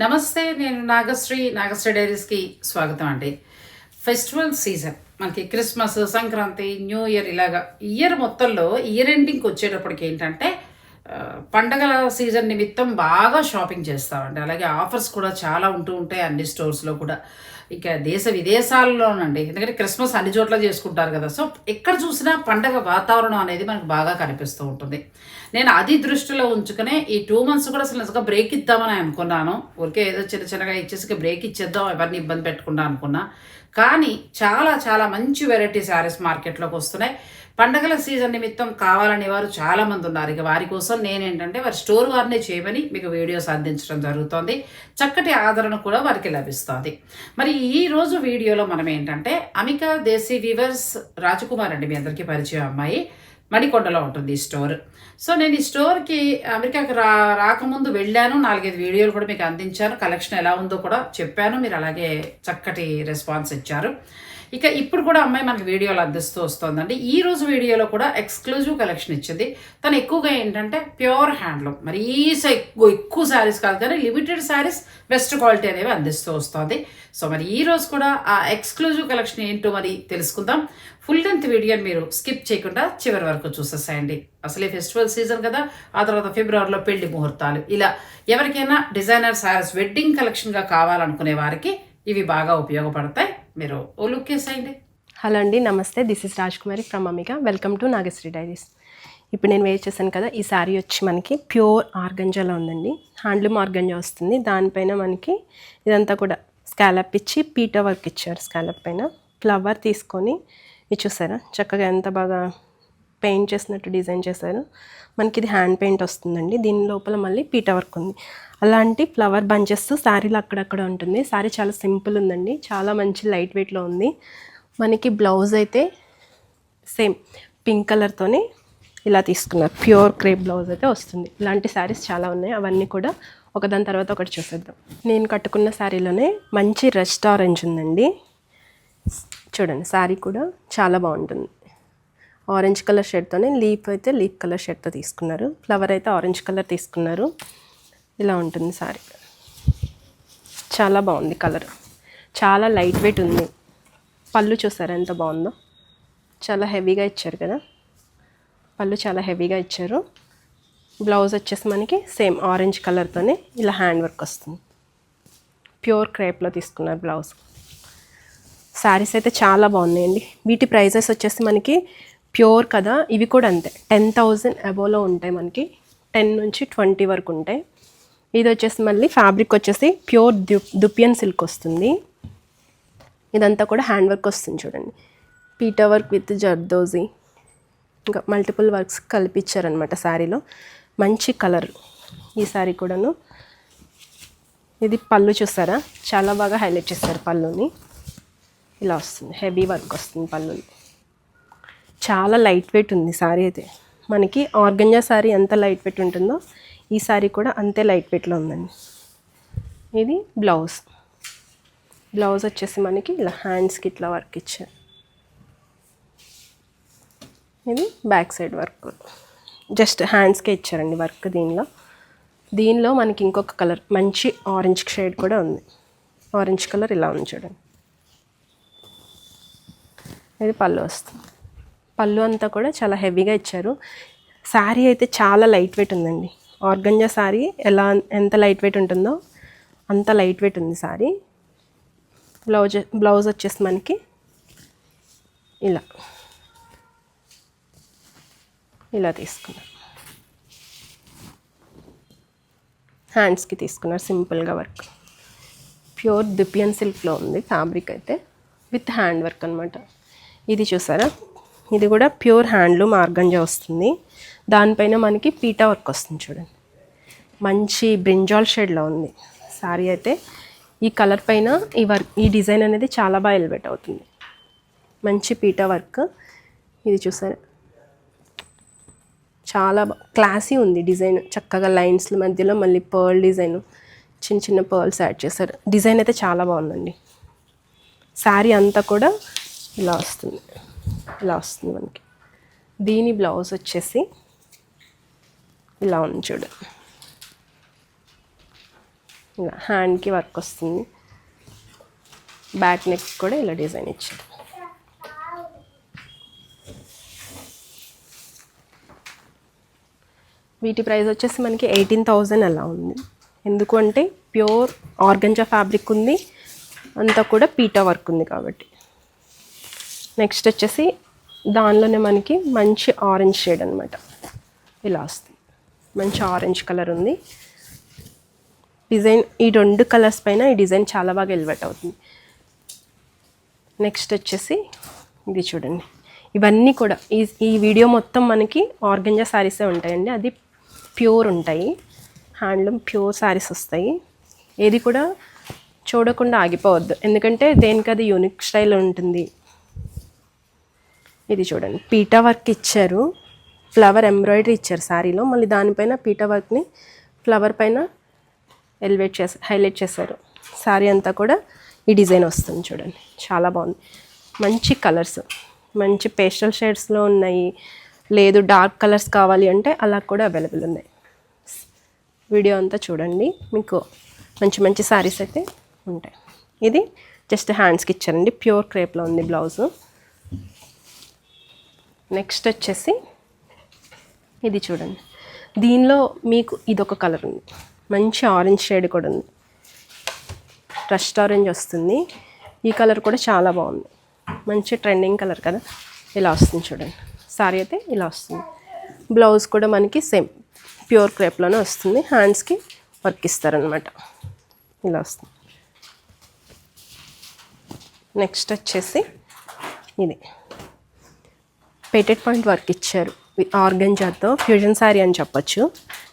నమస్తే నేను నాగశ్రీ. నాగశ్రీ డైరీస్కి స్వాగతం అండి. ఫెస్టివల్ సీజన్ మనకి క్రిస్మస్ సంక్రాంతి న్యూ ఇయర్ ఇలాగా ఇయర్ మొత్తంలో ఇయర్ ఎండింగ్కి వచ్చేటప్పటికి ఏంటంటే పండగల సీజన్ నిమిత్తం బాగా షాపింగ్ చేస్తామండి. అలాగే ఆఫర్స్ కూడా చాలా ఉంటూ ఉంటాయి అన్ని స్టోర్స్లో కూడా. ఇక దేశ విదేశాల్లోనండి ఎందుకంటే క్రిస్మస్ అన్ని చోట్ల చేసుకుంటారు కదా. సో ఎక్కడ చూసినా పండగ వాతావరణం అనేది మనకు బాగా కనిపిస్తూ ఉంటుంది. నేను అది దృష్టిలో ఉంచుకునే ఈ టూ మంత్స్ కూడా అసలు నిజంగా బ్రేక్ ఇద్దామని అనుకున్నాను. ఊరికే ఏదో చిన్న చిన్నగా ఇచ్చేసి బ్రేక్ ఇచ్చేద్దాం ఎవరిని ఇబ్బంది పెట్టకుండా అనుకున్నా. కానీ చాలా చాలా మంచి వెరైటీ శారీస్ మార్కెట్లోకి వస్తున్నాయి. పండగల సీజన్ నిమిత్తం కావాలని వారు చాలామంది ఉన్నారు. ఇక వారి కోసం నేనేంటంటే వారి స్టోర్ వారినే చేయమని మీకు వీడియోస్ అందించడం జరుగుతోంది. చక్కటి ఆదరణ కూడా వారికి లభిస్తుంది. మరి ఈ రోజు వీడియోలో మనం ఏంటంటే అమికా దేశీ వీవర్స్ రాజకుమార్ అండి మీ అందరికీ పరిచయం అమ్మాయి. మణికొండలో ఉంటుంది ఈ స్టోర్. సో నేను ఈ స్టోర్కి అమెరికాకి రా రాకముందు వెళ్ళాను. నాలుగైదు వీడియోలు కూడా మీకు అందించాను. కలెక్షన్ ఎలా ఉందో కూడా చెప్పాను. మీరు అలాగే చక్కటి రెస్పాన్స్ ఇచ్చారు. ఇక ఇప్పుడు కూడా అమ్మాయి మనకి వీడియోలు అందిస్తూ వస్తుందండి. ఈ రోజు వీడియోలో కూడా ఎక్స్క్లూజివ్ కలెక్షన్ ఇచ్చింది. తను ఎక్కువగా ఏంటంటే ప్యూర్ హ్యాండ్లూమ్ మరి ఈ స- ఎక్కువ ఎక్కువ శారీస్ కాదు కానీ లిమిటెడ్ శారీస్ బెస్ట్ క్వాలిటీ అనేవి అందిస్తూ వస్తుంది. సో మరి ఈ రోజు కూడా ఆ ఎక్స్క్లూజివ్ కలెక్షన్ ఏంటో మరి తెలుసుకుందాం. ఫుల్ లెంత్ వీడియోని మీరు స్కిప్ చేయకుండా చివరి వరకు చూసేసేయండి. అసలే ఫెస్టివల్ సీజన్ కదా. ఆ తర్వాత ఫిబ్రవరిలో పెళ్ళి ముహూర్తాలు. ఇలా ఎవరికైనా డిజైనర్ శారీస్ వెడ్డింగ్ కలెక్షన్గా కావాలనుకునే వారికి ఇవి బాగా ఉపయోగపడతాయి. మీరు ఓ లుక్ వేసేయండి. హలో అండి నమస్తే. This is Raj Kumari from Amika welcome to Nagasri diaries ఇప్పుడు నేను వేర్ చేశాను కదా ఈ శారీ వచ్చి మనకి ప్యూర్ ఆర్గంజాలో ఉందండి. హ్యాండ్లూమ్ ఆర్గంజా వస్తుంది. దానిపైన మనకి ఇదంతా కూడా స్కాలప్ ఇచ్చి పీట వర్క్ ఇచ్చారు స్కాలప్ పైన. ఫ్లవర్ తీసుకొని ఇది చూసారా? చక్కగా ఎంత బాగా పెయింట్ చేసినట్టు డిజైన్ చేశారు. మనకి ఇది హ్యాండ్ పెయింట్ వస్తుందండి. దీని లోపల మళ్ళీ పీట వర్క్ ఉంది. అలాంటి ఫ్లవర్ బంచెస్ శారీలో అక్కడక్కడ ఉంటుంది. శారీ చాలా సింపుల్ ఉందండి. చాలా మంచి లైట్ వెయిట్లో ఉంది. మనకి బ్లౌజ్ అయితే సేమ్ పింక్ కలర్తోనే ఇలా తీసుకున్నారు. ప్యూర్ క్రేప్ బ్లౌజ్ అయితే వస్తుంది. ఇలాంటి శారీస్ చాలా ఉన్నాయి. అవన్నీ కూడా ఒకదాని తర్వాత ఒకటి చూసేద్దాం. నేను కట్టుకున్న శారీలోనే మంచి రెస్ట్ ఆరెంజ్ ఉందండి. చూడండి శారీ కూడా చాలా బాగుంటుంది. ఆరెంజ్ కలర్ షర్ట్తో లీఫ్ అయితే లీఫ్ కలర్ షర్ట్తో తీసుకున్నారు. ఫ్లవర్ అయితే ఆరెంజ్ కలర్ తీసుకున్నారు. ఇలా ఉంటుంది సారీ. చాలా బాగుంది కలర్. చాలా లైట్ వెయిట్ ఉంది. పళ్ళు చూసారా ఎంత బాగుందో? చాలా హెవీగా ఇచ్చారు కదా? పళ్ళు చాలా హెవీగా ఇచ్చారు. బ్లౌజ్ వచ్చేసి మనకి సేమ్ ఆరెంజ్ కలర్తోనే ఇలా హ్యాండ్ వర్క్ వస్తుంది. ప్యూర్ క్రేప్లో తీసుకున్నారు బ్లౌజ్ శారీస్ అయితే చాలా బాగున్నాయండి. వీటి ప్రైజెస్ వచ్చేసి మనకి ప్యూర్ కదా? ఇవి కూడా అంతే. టెన్ థౌజండ్ అబోలో ఉంటాయి మనకి. టెన్ నుంచి ట్వంటీ వరకు ఉంటాయి. ఇది వచ్చేసి మళ్ళీ ఫ్యాబ్రిక్ వచ్చేసి ప్యూర్ దు దుపియన్ సిల్క్ వస్తుంది. ఇదంతా కూడా హ్యాండ్ వర్క్ వస్తుంది చూడండి. పీటా వర్క్ విత్ జర్దోజీ. ఇంకా మల్టిపుల్ వర్క్స్ కల్పించారనమాట శారీలో. మంచి కలర్ ఈ శారీ కూడాను. ఇది పళ్ళు చూసారా? చాలా బాగా హైలైట్ చేస్తారు పళ్ళుని. ఇలా వస్తుంది. హెవీ వర్క్ వస్తుంది పళ్ళుని. చాలా లైట్ వెయిట్ ఉంది సారీ అయితే. మనకి ఆర్గంజా సారీ ఎంత లైట్ వెయిట్ ఉంటుందో ఈ సారీ కూడా అంతే లైట్ వెయిట్లో ఉందండి. ఇది బ్లౌజ్ బ్లౌజ్ వచ్చేసి మనకి ఇలా హ్యాండ్స్కి ఇట్లా వర్క్ ఇచ్చారు ఇది బ్యాక్ సైడ్ వర్క్ జస్ట్ హ్యాండ్స్కే ఇచ్చారండి వర్క్ దీనిలో. దీనిలో మనకి ఇంకొక కలర్ మంచి ఆరెంజ్ షేడ్ కూడా ఉంది. ఆరెంజ్ కలర్ ఇలా ఉంది చూడండి. ఇది పళ్ళు వస్తుంది. పళ్ళు అంతా కూడా చాలా హెవీగా ఇచ్చారు. శారీ అయితే చాలా లైట్ వెయిట్ ఉందండి. ఆర్గంజా శారీ ఎలా ఎంత లైట్ వెయిట్ ఉంటుందో అంత లైట్ వెయిట్ ఉంది శారీ బ్లౌజ్ బ్లౌజ్ వచ్చేసి మనకి ఇలా ఇలా తీసుకున్నారు హ్యాండ్స్కి తీసుకున్నారు సింపుల్గా వర్క్. ప్యూర్ దిపియన్ సిల్క్లో ఉంది ఫ్యాబ్రిక్ అయితే విత్ హ్యాండ్ వర్క్ అనమాట ఇది చూసారా? ఇది కూడా ప్యూర్ హ్యాండ్లూమ్ ఆర్గంజా వస్తుంది. దానిపైన మనకి పీటా వర్క్ వస్తుంది చూడండి. మంచి బ్రింజాల్ షేడ్లో ఉంది. సారీ అయితే ఈ కలర్ పైన ఈ వర్క్ ఈ డిజైన్ అనేది చాలా బాగా ఎలివేట్ అవుతుంది. మంచి పీటా వర్క్. ఇది చూసారా? చాలా క్లాసీ ఉంది డిజైన్. చక్కగా లైన్స్ మధ్యలో మళ్ళీ పర్ల్ డిజైన్ చిన్న చిన్న పర్ల్స్ యాడ్ చేశారు. డిజైన్ అయితే చాలా బాగుందండి. శారీ అంతా కూడా ఇలా వస్తుంది. ఇలా వస్తుంది మనకి. దీని బ్లౌజ్ వచ్చేసి ఇలా ఉంది చూడు. ఇలా హ్యాండ్కి వర్క్ వస్తుంది. బ్యాక్ నెక్ కూడా ఇలా డిజైన్ ఇచ్చారు. వీటి ప్రైస్ వచ్చేసి మనకి ఎయిటీన్ థౌజండ్ అలా ఉంది. ఎందుకు అంటే ప్యూర్ ఆర్గంజా ఫ్యాబ్రిక్ ఉంది. అంతా కూడా పీటా వర్క్ ఉంది కాబట్టి. నెక్స్ట్ వచ్చేసి దానిలోనే మనకి మంచి ఆరెంజ్ షేడ్ అనమాట ఇలా వస్తుంది. మంచి ఆరెంజ్ కలర్ ఉంది. డిజైన్ ఈ రెండు కలర్స్ పైన ఈ డిజైన్ చాలా బాగా ఎలివేట్ అవుతుంది. నెక్స్ట్ వచ్చేసి ఇది చూడండి. ఇవన్నీ కూడా ఈ ఈ వీడియో మొత్తం మనకి ఆర్గంజా శారీసే ఉంటాయండి. అది ప్యూర్ ఉంటాయి. హ్యాండ్లూమ్ ప్యూర్ శారీస్ వస్తాయి. ఏది కూడా చూడకుండా ఆగిపోవద్దు. ఎందుకంటే దేనికి అది యూనిక్ స్టైల్ ఉంటుంది. ఇది చూడండి. పీటా వర్క్ ఇచ్చారు. ఫ్లవర్ ఎంబ్రాయిడరీ ఇచ్చారు శారీలో మళ్ళీ దానిపైన పీటా వర్క్ని ఫ్లవర్ పైన ఎలివేట్ చేసారు హైలైట్ చేశారు. శారీ అంతా కూడా ఈ డిజైన్ వస్తుంది చూడండి. చాలా బాగుంది. మంచి కలర్స్ మంచి పేస్టల్ షేడ్స్లో ఉన్నాయి. లేదు డార్క్ కలర్స్ కావాలి అంటే అలా కూడా అవైలబుల్ ఉన్నాయి. వీడియో అంతా చూడండి. మీకు మంచి మంచి శారీస్ అయితే ఉంటాయి. ఇది జస్ట్ హ్యాండ్స్కి ఇచ్చారండి. ప్యూర్ క్రేప్లో ఉంది బ్లౌజు. నెక్స్ట్ వచ్చేసి ఇది చూడండి. దీనిలో మీకు ఇదొక కలర్ ఉంది. మంచి ఆరెంజ్ షేడ్ కూడా ఉంది. రస్ట్ ఆరెంజ్ వస్తుంది. ఈ కలర్ కూడా చాలా బాగుంది. మంచి ట్రెండింగ్ కలర్ కదా. ఇలా వస్తుంది చూడండి. సారీ అయితే ఇలా వస్తుంది. బ్లౌజ్ కూడా మనకి సేమ్ ప్యూర్ క్రేప్లోనే వస్తుంది. హ్యాండ్స్కి వర్క్ ఇస్తారనమాట ఇలా వస్తుంది. నెక్స్ట్ వచ్చేసి ఇది. పేటెడ్ పాయింట్ వర్క్ ఇచ్చారు. ఆర్గంజాతో ఫ్యూజన్ శారీ అని చెప్పొచ్చు.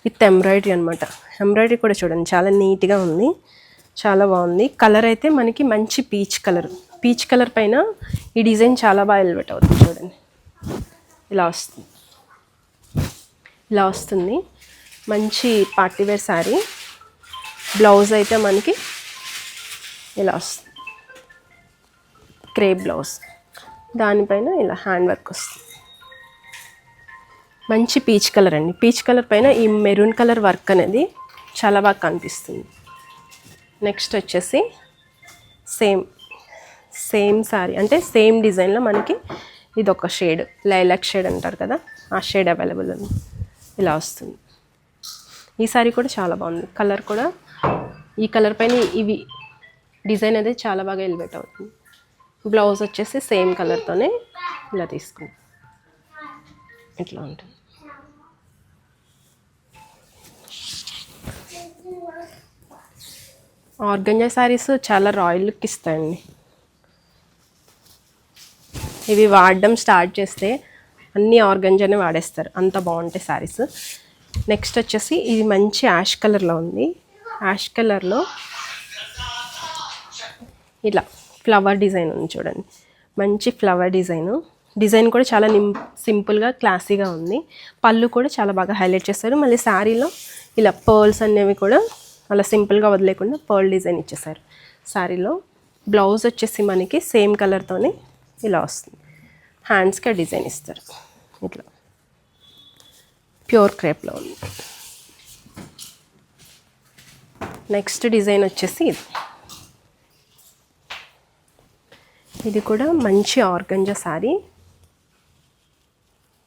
విత్ ఎంబ్రాయిడరీ అనమాట ఎంబ్రాయిడరీ కూడా చూడండి చాలా నీట్గా ఉంది. చాలా బాగుంది. కలర్ అయితే మనకి మంచి పీచ్ కలర్. పీచ్ కలర్ పైన ఈ డిజైన్ చాలా బాగా ఎలివేట్ అవుతుంది చూడండి. ఇలా వస్తుంది. ఇలా వస్తుంది. మంచి పార్టీవేర్ శారీ. బ్లౌజ్ అయితే మనకి ఇలా వస్తుంది. Crepe blouse. దానిపైన ఇలా హ్యాండ్ వర్క్ వస్తుంది. మంచి పీచ్ కలర్ అండి. పీచ్ కలర్ పైన ఈ మెరూన్ కలర్ వర్క్ అనేది చాలా బాగా కనిపిస్తుంది. నెక్స్ట్ వచ్చేసి సేమ్ సేమ్ శారీ అంటే సేమ్ డిజైన్లో మనకి ఇది ఒక షేడ్ లైలాక్ షేడ్ అంటారు కదా ఆ షేడ్ అవైలబుల్ ఉంది. ఇలా వస్తుంది. ఈ శారీ కూడా చాలా బాగుంది. కలర్ కూడా ఈ కలర్ పైన ఇవి డిజైన్ అనేది చాలా బాగా ఎలివేట్ అవుతుంది. బ్లౌజ్ వచ్చేసి సేమ్ కలర్తోనే ఇలా తీసుకుంది. ఇట్లా ఉంటుంది. ఆర్గంజా శారీస్ చాలా రాయల్ లుక్ ఇస్తాయండి. ఇవి వాడడం స్టార్ట్ చేస్తే అన్ని ఆర్గంజానే వాడేస్తారు. అంత బాగుంటాయి శారీస్ నెక్స్ట్ వచ్చేసి ఇది మంచి యాష్ కలర్లో ఉంది. యాష్ కలర్లో ఇలా ఫ్లవర్ డిజైన్ ఉంది చూడండి. మంచి ఫ్లవర్ డిజైను డిజైన్ కూడా చాలా నిం సింపుల్గా క్లాసీగా ఉంది. పళ్ళు కూడా చాలా బాగా హైలైట్ చేస్తారు. మళ్ళీ శారీలో ఇలా పర్ల్స్ అనేవి కూడా అలా సింపుల్గా వదిలేకుండా పర్ల్ డిజైన్ ఇచ్చేసారు శారీలో బ్లౌజ్ వచ్చేసి మనకి సేమ్ కలర్తోనే ఇలా వస్తుంది. హ్యాండ్స్కి ఆ డిజైన్ ఇస్తారు. ఇట్లా. ప్యూర్ క్రేప్లో ఉంది. నెక్స్ట్ డిజైన్ వచ్చేసి ఇది. ఇది కూడా మంచి ఆర్గంజా శారీ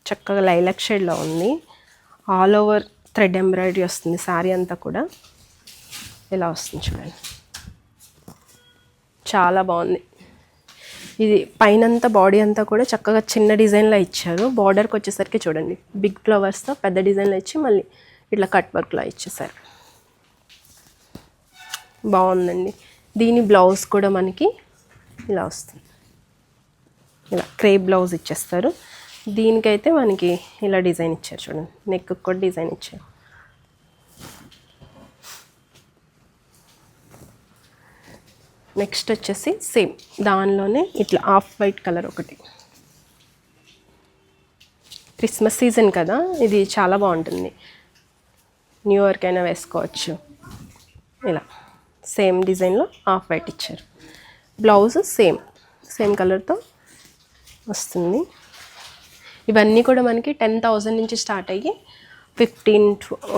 చక్కగా లైలాక్ షేడ్లో ఉంది. ఆల్ ఓవర్ థ్రెడ్ ఎంబ్రాయిడరీ వస్తుంది శారీ అంతా కూడా. ఇలా వస్తుంది చూడండి చాలా బాగుంది. ఇది పైనంతా బాడీ అంతా కూడా చక్కగా చిన్న డిజైన్లో ఇచ్చారు. బార్డర్కి వచ్చేసరికి చూడండి. బిగ్ ఫ్లవర్స్తో పెద్ద డిజైన్లో ఇచ్చి మళ్ళీ ఇట్లా కట్ వర్క్లో ఇచ్చేసారు. బాగుందండి. దీని బ్లౌజ్ కూడా మనకి ఇలా వస్తుంది. ఇలా క్రేప్ బ్లౌజ్ ఇచ్చేస్తారు. దీనికైతే మనకి ఇలా డిజైన్ ఇచ్చారు చూడండి. నెక్ కూడా డిజైన్ ఇచ్చారు. నెక్స్ట్ వచ్చేసి సేమ్ దానిలోనే ఇట్లా ఆఫ్ వైట్ కలర్ ఒకటి. క్రిస్మస్ సీజన్ కదా ఇది చాలా బాగుంటుంది. న్యూ ఇయర్కైనా అయినా వేసుకోవచ్చు. ఇలా. సేమ్ డిజైన్లో ఆఫ్ వైట్ ఇచ్చారు. బ్లౌజ్ సేమ్ సేమ్ కలర్తో వస్తుంది. ఇవన్నీ కూడా మనకి టెన్ థౌజండ్ నుంచి స్టార్ట్ అయ్యి ఫిఫ్టీన్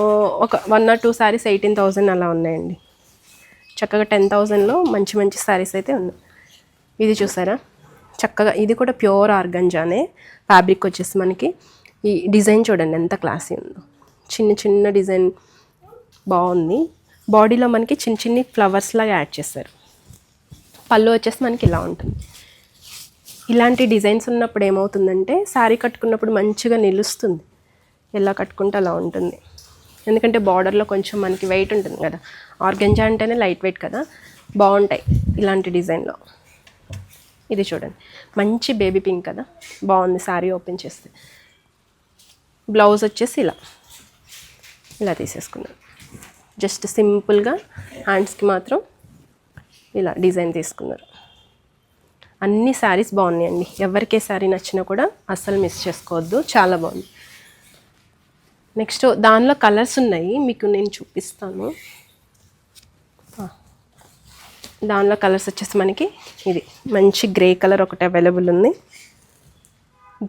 uh, ఒక one or two saris eighteen thousand అలా ఉన్నాయండి. చక్కగా టెన్ థౌజండ్లో మంచి మంచి శారీస్ అయితే ఉన్నాయి. ఇది చూసారా? చక్కగా ఇది కూడా ప్యూర్ ఆర్గంజానే ఫ్యాబ్రిక్ వచ్చేసి మనకి. ఈ డిజైన్ చూడండి ఎంత క్లాసీ ఉందో. చిన్న చిన్న డిజైన్ బాగుంది. బాడీలో మనకి చిన్న చిన్ని ఫ్లవర్స్ లాగా యాడ్ చేస్తారు పళ్ళు వచ్చేసి మనకి ఇలా ఉంటుంది. ఇలాంటి డిజైన్స్ ఉన్నప్పుడు ఏమవుతుందంటే శారీ కట్టుకున్నప్పుడు మంచిగా నిలుస్తుంది. ఎలా కట్టుకుంటే అలా ఉంటుంది. ఎందుకంటే బార్డర్లో కొంచెం మనకి వెయిట్ ఉంటుంది కదా. ఆర్గంజా అంటేనే లైట్ వెయిట్ కదా. బాగుంటాయి ఇలాంటి డిజైన్లో. ఇది చూడండి. మంచి బేబీ పింక్ కదా. బాగుంది శారీ ఓపెన్ చేస్తే. బ్లౌజ్ వచ్చేసి ఇలా. ఇలా తీసేసుకున్నాను జస్ట్ సింపుల్గా హ్యాండ్స్కి మాత్రం ఇలా డిజైన్ తీసుకున్నారు. అన్ని శారీస్ బాగున్నాయండి. ఎవరికే శారీ నచ్చినా కూడా అస్సలు మిస్ చేసుకోవద్దు. చాలా బాగుంది. నెక్స్ట్ దానిలో కలర్స్ ఉన్నాయి మీకు నేను చూపిస్తాను. దానిలో కలర్స్ వచ్చేసి మనకి ఇది. మంచి గ్రే కలర్ ఒకటి అవైలబుల్ ఉంది.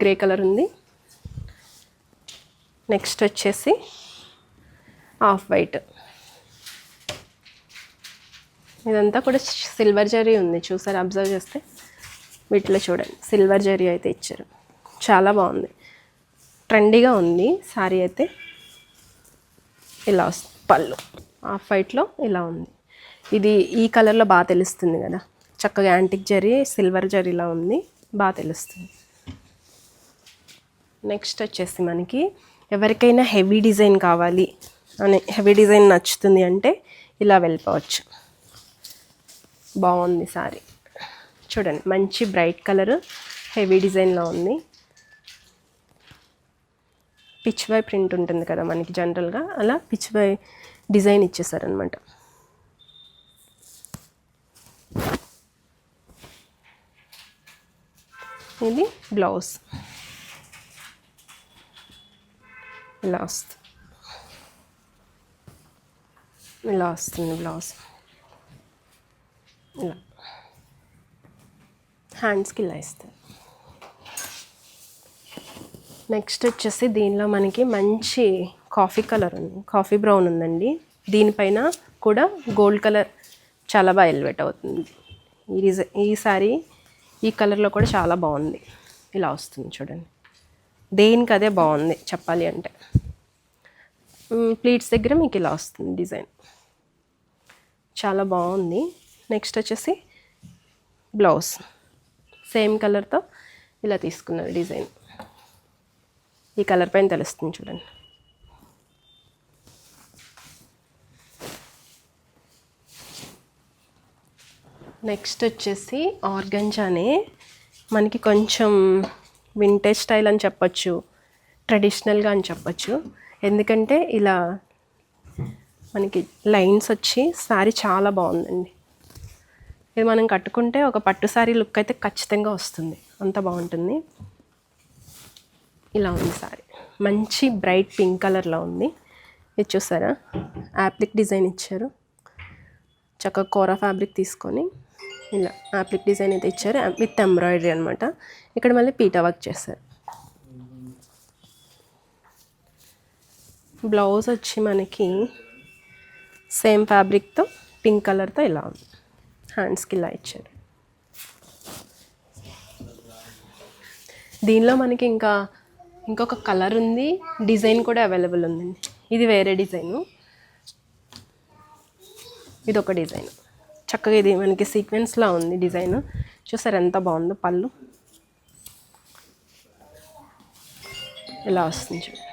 గ్రే కలర్ ఉంది. నెక్స్ట్ వచ్చేసి ఆఫ్ వైట్. ఇదంతా కూడా సిల్వర్ జరీ ఉంది. చూసారు? అబ్జర్వ్ చేస్తే వీటిలో చూడండి. సిల్వర్ జరీ అయితే ఇచ్చారు. చాలా బాగుంది. ట్రెండీగా ఉంది. శారీ అయితే. ఇలా వస్తుంది పళ్ళు. ఆఫ్ వైట్లో ఇలా ఉంది. ఇది ఈ కలర్లో బాగా తెలుస్తుంది కదా. చక్కగా యాంటిక్ జరీ సిల్వర్ జరీలా ఉంది. బాగా తెలుస్తుంది. నెక్స్ట్ వచ్చేసి మనకి ఎవరికైనా హెవీ డిజైన్ కావాలి అని హెవీ డిజైన్ నచ్చుతుంది అంటే ఇలా వెళ్ళిపోవచ్చు. బాగుంది సారీ. చూడండి మంచి బ్రైట్ కలర్ హెవీ డిజైన్లో ఉంది. పిచ్ బై ప్రింట్ ఉంటుంది కదా మనకి జనరల్గా అలా పిచ్ బై డిజైన్ ఇచ్చేసారనమాట ఇది బ్లౌజ్ ఇలా వస్తుంది ఇలా వస్తుంది బ్లౌజ్ ఇలా హ్యాండ్స్కి ఇలా ఇస్తారు. నెక్స్ట్ వచ్చేసి దీనిలో మనకి మంచి కాఫీ కలర్ ఉంది. కాఫీ బ్రౌన్ ఉందండి. దీనిపైన కూడా గోల్డ్ కలర్ చాలా బాగా ఎలివేట్ అవుతుంది. ఈ రిజ ఈ సారీ ఈ కలర్లో కూడా చాలా బాగుంది. ఇలా వస్తుంది చూడండి. దేనికి అదే బాగుంది చెప్పాలి అంటే. ప్లీట్స్ దగ్గర మీకు ఇలా వస్తుంది డిజైన్ చాలా బాగుంది. నెక్స్ట్ వచ్చేసి బ్లౌజ్ సేమ్ కలర్తో ఇలా తీసుకున్నారు డిజైన్ ఈ కలర్ పైన తెలుస్తుంది చూడండి. నెక్స్ట్ వచ్చేసి ఆర్గంజానే. మనకి కొంచెం వింటేజ్ స్టైల్ అని చెప్పొచ్చు ట్రెడిషనల్గా అని చెప్పచ్చు. ఎందుకంటే ఇలా మనకి లైన్స్ వచ్చి శారీ చాలా బాగుందండి. ఇది మనం కట్టుకుంటే ఒక పట్టు శారీ లుక్ అయితే ఖచ్చితంగా వస్తుంది. అంత బాగుంటుంది. ఇలా ఉంది సారీ. మంచి బ్రైట్ పింక్ కలర్లో ఉంది. ఇది చూసారా? యాప్లిక్ డిజైన్ ఇచ్చారు. చక్కగా కోరా ఫ్యాబ్రిక్ తీసుకొని ఇలా యాప్లిక్ డిజైన్ అయితే ఇచ్చారు. విత్ ఎంబ్రాయిడరీ అనమాట ఇక్కడ మళ్ళీ పీటా వర్క్ చేశారు. బ్లౌజ్ వచ్చి మనకి సేమ్ ఫ్యాబ్రిక్తో పింక్ కలర్తో ఇలా ఉంది. హ్యాండ్స్కి ఇలా ఇచ్చారు. దీనిలో మనకి ఇంకా ఇంకొక కలర్ ఉంది. డిజైన్ కూడా అవైలబుల్ ఉందండి. ఇది వేరే డిజైను. ఇది ఒక డిజైన్. చక్కగా ఇది మనకి సీక్వెన్స్లా ఉంది డిజైన్. చూసారు ఎంత బాగుందో పళ్ళు. ఇలా వస్తుంది చూడండి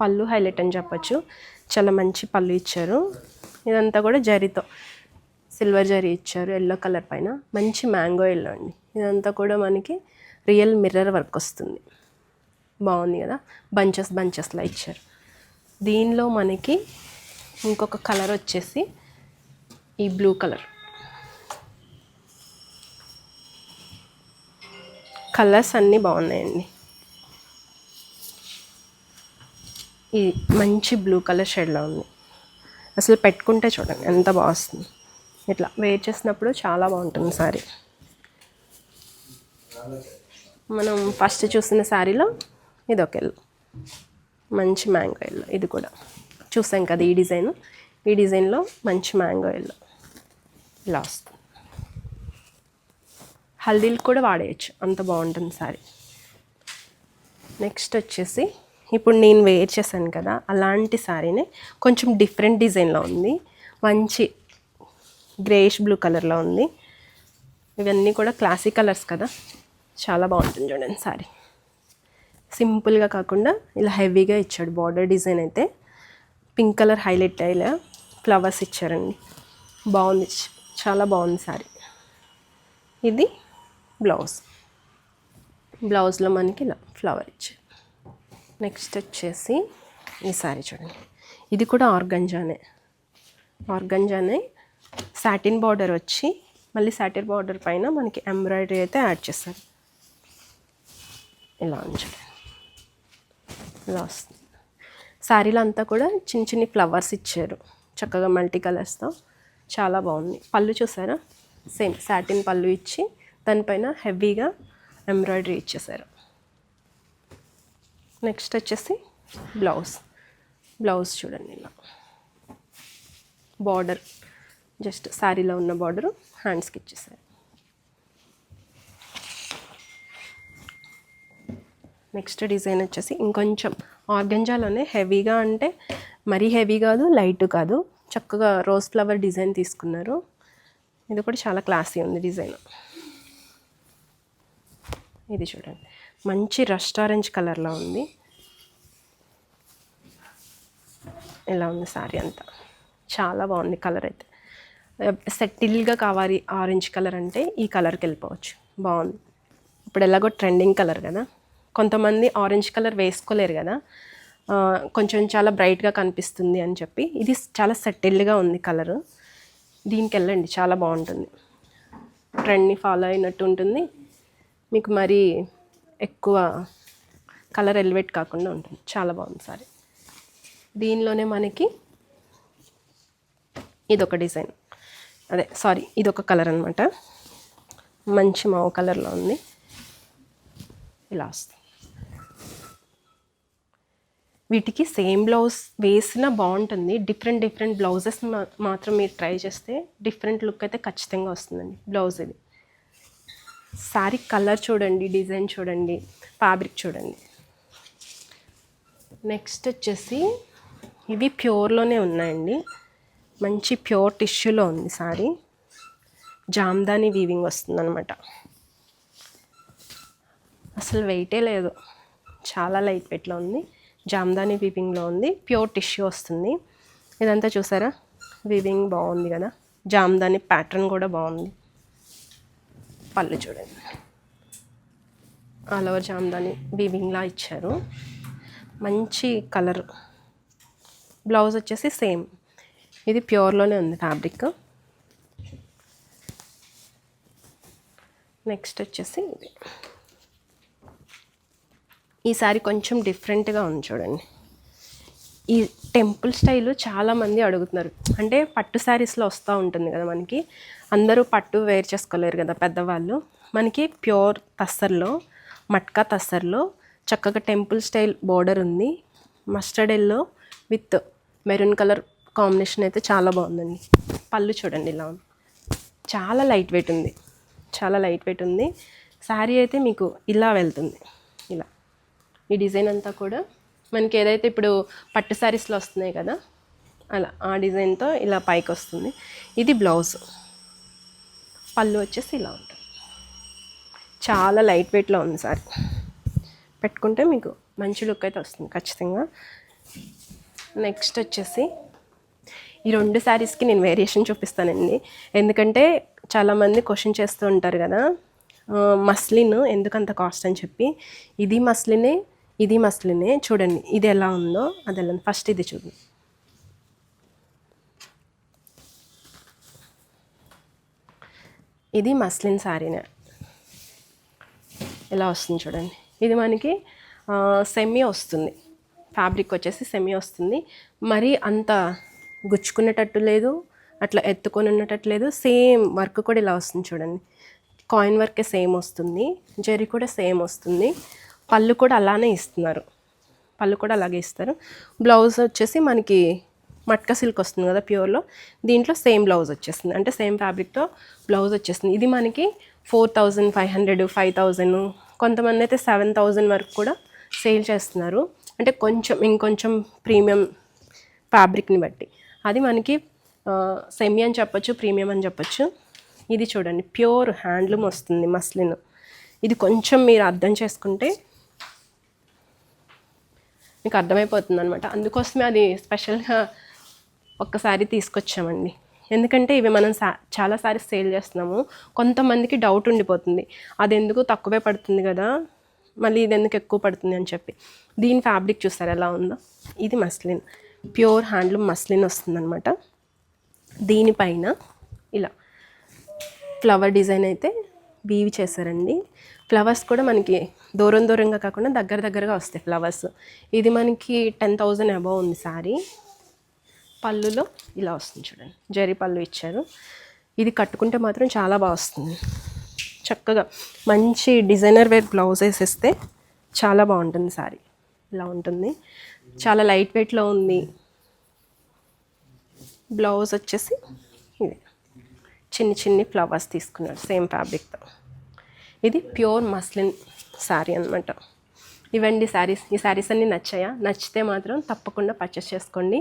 పళ్ళు హైలైట్ అని చెప్పొచ్చు. చాలా మంచి పళ్ళు ఇచ్చారు. ఇదంతా కూడా జరీతో. సిల్వర్ జరీ ఇచ్చారు ఎల్లో కలర్ పైన. మంచి మ్యాంగో ఎల్లో అండి. ఇదంతా కూడా మనకి రియల్ మిర్రర్ వర్క్ వస్తుంది. బాగుంది కదా? బంచెస్ బంచెస్లా ఇచ్చారు. దీనిలో మనకి ఇంకొక కలర్ వచ్చేసి ఈ బ్లూ కలర్. కలర్స్ అన్నీ బాగున్నాయండి. ఇది మంచి బ్లూ కలర్ షేడ్లో ఉంది. అసలు పెట్టుకుంటే చూడండి ఎంత బాగుంది. ఇట్లా వేర్ చేసినప్పుడు చాలా బాగుంటుంది శారీ మనం ఫస్ట్ చూసిన శారీలో ఇది ఒక ఎల్లో మంచి మ్యాంగో ఎల్లో. ఇది కూడా. చూసాం కదా ఈ డిజైన్. ఈ డిజైన్లో మంచి మ్యాంగో ఎల్లో. ఇలా వస్తుంది హల్దీలు కూడా వాడేయచ్చు. అంత బాగుంటుంది సారీ. నెక్స్ట్ వచ్చేసి ఇప్పుడు నేను వేర్ చేశాను కదా అలాంటి శారీనే కొంచెం డిఫరెంట్ డిజైన్లో ఉంది. మంచి గ్రేష్ బ్లూ కలర్లో ఉంది. ఇవన్నీ కూడా క్లాసిక్ కలర్స్ కదా. చాలా బాగుంటుంది చూడండి శారీ సింపుల్గా కాకుండా ఇలా హెవీగా ఇచ్చాడు. బార్డర్ డిజైన్ అయితే పింక్ కలర్ హైలైట్ అయ్యేలా ఫ్లవర్స్ ఇచ్చారండి. బాగుంది. చాలా బాగుంది సారీ ఇది బ్లౌజ్. బ్లౌజ్లో మనకి ఇలా ఫ్లవర్ ఇచ్చారు. నెక్స్ట్ వచ్చేసి ఈ శారీ చూడండి. ఇది కూడా ఆర్గంజానే. ఆర్గంజానే సాటిన్ బార్డర్ వచ్చి మళ్ళీ సాటిన్ బార్డర్ పైన మనకి ఎంబ్రాయిడరీ అయితే యాడ్ చేస్తారు ఇలా ఉంచండి ఇలా వస్తుంది. శారీలో అంతా కూడా చిన్న చిన్ని ఫ్లవర్స్ ఇచ్చారు. చక్కగా మల్టీ కలర్స్తో. చాలా బాగుంది. పళ్ళు చూసారా? సేమ్ సాటిన్ పళ్ళు ఇచ్చి దానిపైన హెవీగా ఎంబ్రాయిడరీ ఇచ్చేసారు. నెక్స్ట్ వచ్చేసి బ్లౌజ్. బ్లౌజ్ చూడండి ఇలా. బార్డర్. జస్ట్ శారీలో ఉన్న బార్డర్ హ్యాండ్స్కి ఇచ్చేసారు. నెక్స్ట్ డిజైన్ వచ్చేసి ఇంకొంచెం ఆర్గంజాలోనే హెవీగా అంటే మరీ హెవీ కాదు లైట్ కాదు. చక్కగా రోజ్ ఫ్లవర్ డిజైన్ తీసుకున్నారు. ఇది కూడా చాలా క్లాసీ ఉంది డిజైన్. ఇది చూడండి. మంచి రెస్టారెంట్ కలర్లో ఉంది. ఇలా ఉంది సారీ అంతా. చాలా బాగుంది కలర్ అయితే. సెటిల్గా కావాలి ఆరెంజ్ కలర్ అంటే ఈ కలర్కి వెళ్ళిపోవచ్చు. బాగుంది. ఇప్పుడు ఎలాగో ట్రెండింగ్ కలర్ కదా. కొంతమంది ఆరెంజ్ కలర్ వేసుకోలేరు కదా. కొంచెం చాలా బ్రైట్గా కనిపిస్తుంది అని చెప్పి. ఇది చాలా సెటిల్డ్గా ఉంది కలరు. దీనికి వెళ్ళండి చాలా బాగుంటుంది. ట్రెండ్ని ఫాలో అయినట్టు ఉంటుంది. మీకు మరీ ఎక్కువ కలర్ ఎలివేట్ కాకుండా ఉంటుంది. చాలా బాగుంది సారీ. దీనిలోనే మనకి ఇదొక డిజైన్ అదే సారీ ఇదొక కలర్ అనమాట మంచి మావ కలర్లో ఉంది. ఇలా వస్తుంది. వీటికి సేమ్ బ్లౌజ్ వేసినా బాగుంటుంది. డిఫరెంట్ డిఫరెంట్ బ్లౌజెస్ మాత్రం మీరు ట్రై చేస్తే డిఫరెంట్ లుక్ అయితే ఖచ్చితంగా వస్తుందండి బ్లౌజ్ ఇది. శారీ కలర్ చూడండి డిజైన్ చూడండి ఫ్యాబ్రిక్ చూడండి. నెక్స్ట్ వచ్చేసి ఇవి ప్యూర్లోనే ఉన్నాయండి. మంచి ప్యూర్ టిష్యూలో ఉంది సారీ జామ్దాని వీవింగ్ వస్తుందన్నమాట. అసలు వెయిటే లేదు. చాలా లైట్ వెయిట్లో ఉంది. జామ్దాని వీవింగ్లో ఉంది. ప్యూర్ టిష్యూ వస్తుంది. ఇదంతా చూసారా? వీవింగ్ బాగుంది కదా? జామ్దాని ప్యాటర్న్ కూడా బాగుంది. పళ్ళు చూడండి. ఆల్ ఓవర్ జామ్దాని వీవింగ్లా ఇచ్చారు. మంచి కలర్. బ్లౌజ్ వచ్చేసి సేమ్. ఇది ప్యూర్లోనే ఉంది ఫ్యాబ్రిక్. నెక్స్ట్ వచ్చేసి ఇది. ఈ సారీ కొంచెం డిఫరెంట్గా ఉంది చూడండి. ఈ టెంపుల్ స్టైల్ చాలామంది అడుగుతున్నారు. అంటే పట్టు శారీస్లో వస్తూ ఉంటుంది కదా మనకి. అందరూ పట్టు వేర్ చేసుకోలేరు కదా పెద్దవాళ్ళు. మనకి ప్యూర్ తస్సర్లో మట్కా తస్సర్లో చక్కగా టెంపుల్ స్టైల్ బోర్డర్ ఉంది. Mustard yellow with maroon colour combination అయితే చాలా బాగుందండి. పళ్ళు చూడండి ఇలా. ఉంది చాలా లైట్ వెయిట్ ఉంది. చాలా లైట్ వెయిట్ ఉంది. శారీ అయితే మీకు ఇలా వెళ్తుంది. ఈ డిజైన్ అంతా కూడా మనకి ఏదైతే ఇప్పుడు పట్టు శారీస్లో వస్తున్నాయి కదా అలా ఆ డిజైన్తో ఇలా పైకి వస్తుంది. ఇది బ్లౌజ్. పళ్ళు వచ్చేసి ఇలా ఉంటుంది. చాలా లైట్ వెయిట్లో ఉంది సారీ. పెట్టుకుంటే మీకు మంచి లుక్ అయితే వస్తుంది ఖచ్చితంగా. నెక్స్ట్ వచ్చేసి ఈ రెండు శారీస్కి నేను వేరియేషన్ చూపిస్తానండి. ఎందుకంటే చాలామంది క్వశ్చన్ చేస్తూ ఉంటారు కదా మస్లిన్ ఎందుకంత కాస్ట్ అని చెప్పి. ఇది మస్లినే ఇది మస్లినే చూడండి ఇది ఎలా ఉందో అది ఎలా ఉంది. ఫస్ట్ ఇది చూడండి ఇది మస్లిన్ శారీనే ఇలా వస్తుంది చూడండి? ఇది మనకి సెమీ వస్తుంది. ఫ్యాబ్రిక్ వచ్చేసి సెమీ వస్తుంది. మరి అంత గుచ్చుకునేటట్టు లేదు అట్లా ఎత్తుకొని ఉన్నట్టు లేదు. సేమ్ వర్క్ కూడా ఇలా వస్తుంది చూడండి. కాయిన్ వర్కే సేమ్ వస్తుంది జరీ కూడా సేమ్ వస్తుంది. పళ్ళు కూడా అలానే ఇస్తున్నారు. పళ్ళు కూడా అలాగే ఇస్తారు. బ్లౌజ్ వచ్చేసి మనకి మట్కా సిల్క్ వస్తుంది కదా ప్యూర్లో దీంట్లో సేమ్ బ్లౌజ్ వచ్చేస్తుంది. అంటే సేమ్ ఫ్యాబ్రిక్తో బ్లౌజ్ వచ్చేస్తుంది. ఇది మనకి four thousand five hundred five thousand కొంతమంది అయితే సెవెన్ థౌజండ్ వరకు కూడా సేల్ చేస్తున్నారు. అంటే కొంచెం ఇంకొంచెం ప్రీమియం ఫ్యాబ్రిక్ని బట్టి. అది మనకి సెమీ అని చెప్పొచ్చు ప్రీమియం అని చెప్పొచ్చు. ఇది చూడండి ప్యూర్ హ్యాండ్లూమ్ వస్తుంది మస్లిన్ ఇది కొంచెం మీరు అర్థం చేసుకుంటే మీకు అర్థమైపోతుంది అనమాట అందుకోసమే అది స్పెషల్గా ఒక్కసారి తీసుకొచ్చామండి. ఎందుకంటే ఇవి మనం సా చాలాసారి సేల్ చేస్తున్నాము. కొంతమందికి డౌట్ ఉండిపోతుంది. అది ఎందుకు తక్కువే పడుతుంది కదా? మళ్ళీ ఇది ఎందుకు ఎక్కువ పడుతుంది అని చెప్పి. దీని ఫ్యాబ్రిక్ చూస్తారు ఎలా ఉందో? ఇది మస్లిన్. ప్యూర్ హ్యాండ్లూమ్ మస్లిన్ వస్తుందన్నమాట. దీనిపైన ఇలా. ఫ్లవర్ డిజైన్ అయితే వీవి చేశారండి. ఫ్లవర్స్ కూడా మనకి దూరం దూరంగా కాకుండా దగ్గర దగ్గరగా వస్తాయి ఫ్లవర్స్. ఇది మనకి టెన్ థౌజండ్ అబవ్ ఉంది సారీ. పళ్ళులో ఇలా వస్తుంది చూడండి. జరీ పళ్ళు ఇచ్చారు. ఇది కట్టుకుంటే మాత్రం చాలా బాగా వస్తుంది. చక్కగా మంచి డిజైనర్ వేర్ బ్లౌజెస్ ఇస్తే చాలా బాగుంటుంది సారీ. ఇలా ఉంటుంది. చాలా లైట్ వెయిట్లో ఉంది. బ్లౌజ్ వచ్చేసి ఇది. చిన్ని చిన్ని ఫ్లవర్స్ తీసుకున్నాడు. సేమ్ ఫ్యాబ్రిక్తో. ఇది ప్యూర్ మస్లిన్ శారీ అనమాట ఇవండి శారీస్. ఈ శారీస్ అన్నీ నచ్చాయా? నచ్చితే మాత్రం తప్పకుండా పర్చేస్ చేసుకోండి.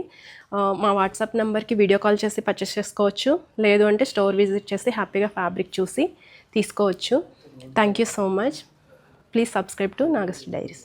మా వాట్సాప్ నెంబర్కి వీడియో కాల్ చేసి పర్చేస్ చేసుకోవచ్చు. లేదు అంటే స్టోర్ విజిట్ చేసి హ్యాపీగా ఫ్యాబ్రిక్ చూసి తీసుకోవచ్చు. Thank you so much please subscribe to నాగస్ట్ diaries